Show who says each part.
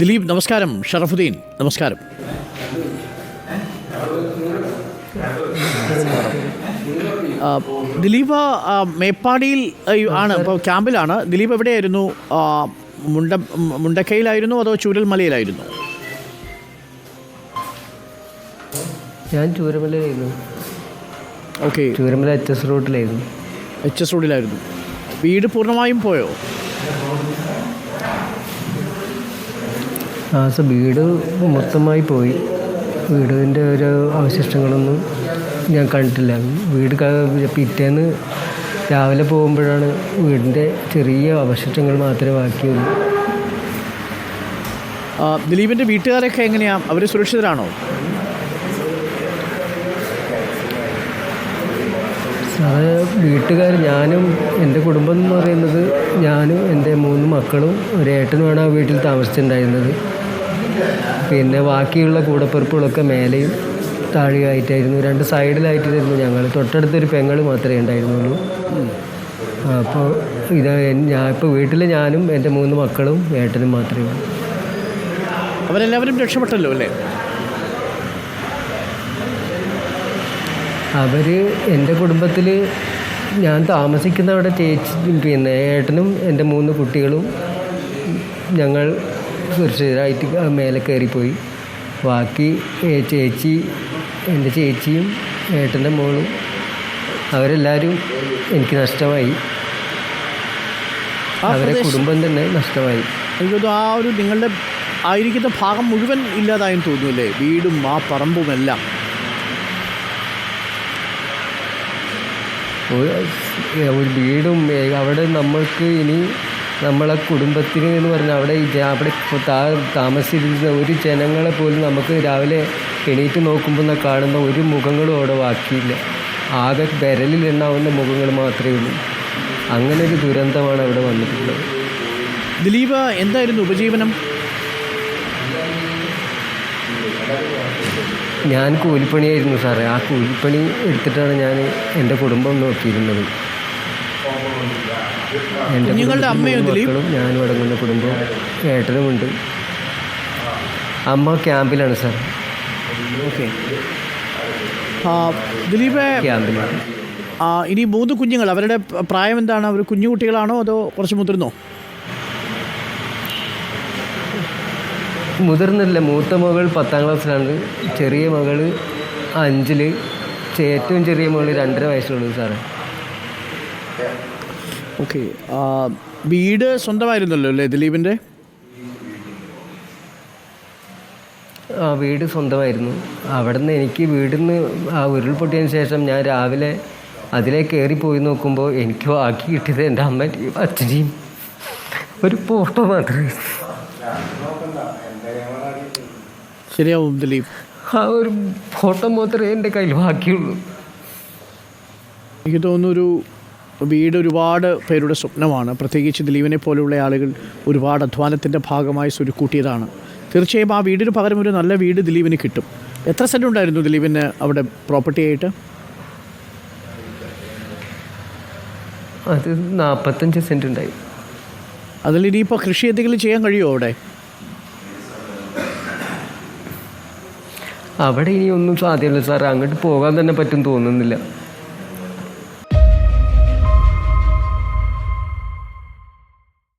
Speaker 1: ദിലീപ് നമസ്കാരം. ഷറഫുദ്ദീൻ നമസ്കാരം. ദിലീപ് മേപ്പാടിയിൽ ആണ് ഇപ്പോൾ ക്യാമ്പിലാണ്. ദിലീപ് എവിടെയായിരുന്നു? മുണ്ട മുണ്ടക്കയിലായിരുന്നു അതോ ചൂരൽമലയിലായിരുന്നു?
Speaker 2: ഞാൻ ചൂരമലയിലായിരുന്നു
Speaker 1: ഓക്കെ.
Speaker 2: ചൂരമല എച്ച് എസ് റോഡിലായിരുന്നു.
Speaker 1: എച്ച് എസ് റോഡിലായിരുന്നു. വീട് പൂർണമായും പോയോ?
Speaker 2: ആ സ വീട് മൊത്തമായി പോയി. വീടിന്റെ ഒരു അവശിഷ്ടങ്ങളൊന്നും ഞാൻ കണ്ടിട്ടില്ല. വീട് പിറ്റേന്ന് രാവിലെ പോകുമ്പോഴാണ് വീടിന്റെ ചെറിയ അവശിഷ്ടങ്ങൾ മാത്രമേ ബാക്കിയുള്ളൂ.
Speaker 1: ദിലീപിന്റെ വീട്ടുകാരൊക്കെ എങ്ങനെയാണ് അവർ സുരക്ഷിതരാണോ?
Speaker 2: സാറേ വീട്ടുകാർ ഞാനും എന്റെ കുടുംബം എന്ന് പറയുന്നത് ഞാനും എന്റെ മൂന്ന് മക്കളും ഒരു ഏട്ടനുമാണ് ആ വീട്ടിൽ താമസിച്ചിട്ടുണ്ടായിരുന്നത്. പിന്നെ ബാക്കിയുള്ള കൂടപ്പിറപ്പുകളൊക്കെ മേലെയും താഴെയായിട്ടായിരുന്നു രണ്ട് സൈഡിലായിട്ടായിരുന്നു ഞങ്ങൾ. തൊട്ടടുത്തൊരു പെങ്ങൾ മാത്രമേ ഉണ്ടായിരുന്നുള്ളൂ. അപ്പോൾ ഇത് ഞാൻ ഇപ്പോൾ വീട്ടിൽ ഞാനും എന്റെ മൂന്ന് മക്കളും ഏട്ടനും മാത്രമേ ഉള്ളൂ.
Speaker 1: അവരെല്ലാവരും രക്ഷപ്പെട്ടല്ലോ അല്ലേ?
Speaker 2: അവർ എന്റെ കുടുംബത്തിൽ ഞാൻ താമസിക്കുന്ന അവിടെ ചേച്ചി പിന്നെ ഏട്ടനും എന്റെ മൂന്ന് കുട്ടികളും ഞങ്ങൾ സുരക്ഷിതരായിട്ട് മേലെ കയറിപ്പോയി. ബാക്കി ചേച്ചി എന്റെ ചേച്ചിയും ഏട്ടന്റെ മോളും അവരെല്ലാവരും എനിക്ക് നഷ്ടമായി. അവരെ കുടുംബം തന്നെ നഷ്ടമായി.
Speaker 1: ആ ഒരു നിങ്ങളുടെ ആയിരിക്കുന്ന ഭാഗം മുഴുവൻ ഇല്ലാതായെന്ന് തോന്നുന്നു അല്ലേ? വീടും ആ പറമ്പും എല്ലാം.
Speaker 2: ഒരു വീടും അവിടെ നമ്മൾക്ക് ഇനി നമ്മളെ കുടുംബത്തിന് എന്ന് പറഞ്ഞാൽ അവിടെ അവിടെ താമസിച്ചിരുന്ന ഒരു ജനങ്ങളെ പോലും നമുക്ക് രാവിലെ എണീറ്റ് നോക്കുമ്പോൾ കാണുന്ന ഒരു മുഖങ്ങളും അവിടെ ബാക്കിയില്ല. ആകെ വിരലിൽ എണ്ണാവുന്ന മുഖങ്ങൾ മാത്രമേ ഉള്ളൂ. അങ്ങനെ ഒരു ദുരന്തമാണ് അവിടെ വന്നിട്ടുള്ളത്.
Speaker 1: ദിലീപ എന്തായിരുന്നു ഉപജീവനം?
Speaker 2: ഞാൻ കൂലിപ്പണിയായിരുന്നു സാറേ. ആ കൂലിപ്പണി എടുത്തിട്ടാണ് ഞാൻ എന്റെ കുടുംബം നോക്കിയിരുന്നത്.
Speaker 1: എന്റെ?
Speaker 2: മക്കളും ഞാനും അടങ്ങുന്ന കുടുംബം ഏട്ടനുമുണ്ട്. അമ്മ ക്യാമ്പിലാണ് സാർ.
Speaker 1: ഓക്കെ. ദിലീപ്
Speaker 2: ക്യാമ്പിലാണ്.
Speaker 1: ഇനി മൂന്ന് കുഞ്ഞുങ്ങൾ. അവരുടെ പ്രായം എന്താണ്? അവർ കുഞ്ഞു കുട്ടികളാണോ അതോ കുറച്ച് മുതിർന്നോ?
Speaker 2: മുതിർന്നില്ല മൂത്ത മകൾ പത്താം ക്ലാസ്സിലാണ്. ചെറിയ മകൾ അഞ്ചിൽ ഏറ്റവും ചെറിയ മകൾ രണ്ടര വയസ്സുള്ളൂ സാറേ.
Speaker 1: ഓക്കെ. വീട് സ്വന്തമായിരുന്നല്ലോ അല്ലേ ദിലീപിന്റെ
Speaker 2: ആ വീട് സ്വന്തമായിരുന്നു. അവിടെ നിന്ന് എനിക്ക് വീടിൽ നിന്ന് ആ ഉരുൾപൊട്ടിയതിന് ശേഷം ഞാൻ രാവിലെ അതിലേ കയറി പോയി നോക്കുമ്പോൾ എനിക്ക് ബാക്കി കിട്ടിയത് എന്റെ അമ്മയും അച്ഛനെയും ഒരു ഫോട്ടോ മാത്രമേ
Speaker 1: ശരിയാവും ദിലീപ്.
Speaker 2: ആ ഒരു ഫോട്ടോ മാത്രമേ എന്റെ കയ്യിൽ ബാക്കിയുള്ളൂ.
Speaker 1: എനിക്ക് തോന്നുന്നു ഒരു വീട് ഒരുപാട് പേരുടെ സ്വപ്നമാണ്. പ്രത്യേകിച്ച് ദിലീപിനെ പോലെയുള്ള ആളുകൾ ഒരുപാട് അധ്വാനത്തിന്റെ ഭാഗമായി സ്വരുക്കൂട്ടിയതാണ്. തീർച്ചയായും ആ വീടിന് പകരം ഒരു നല്ല വീട് ദിലീപിന് കിട്ടും. എത്ര സെന്റ് ഉണ്ടായിരുന്നു ദിലീപിന് അവിടെ പ്രോപ്പർട്ടി ആയിട്ട്?
Speaker 2: അത് നാൽപ്പത്തഞ്ച് സെന്റ് ഉണ്ടായി.
Speaker 1: അതിൽ ഇനിയിപ്പോൾ കൃഷി എന്തെങ്കിലും ചെയ്യാൻ കഴിയുമോ അവിടെ?
Speaker 2: അവിടെ ഇനി ഒന്നും സാധ്യമല്ല സാർ അങ്ങോട്ട് പോകാൻ തന്നെ പറ്റും തോന്നുന്നില്ല.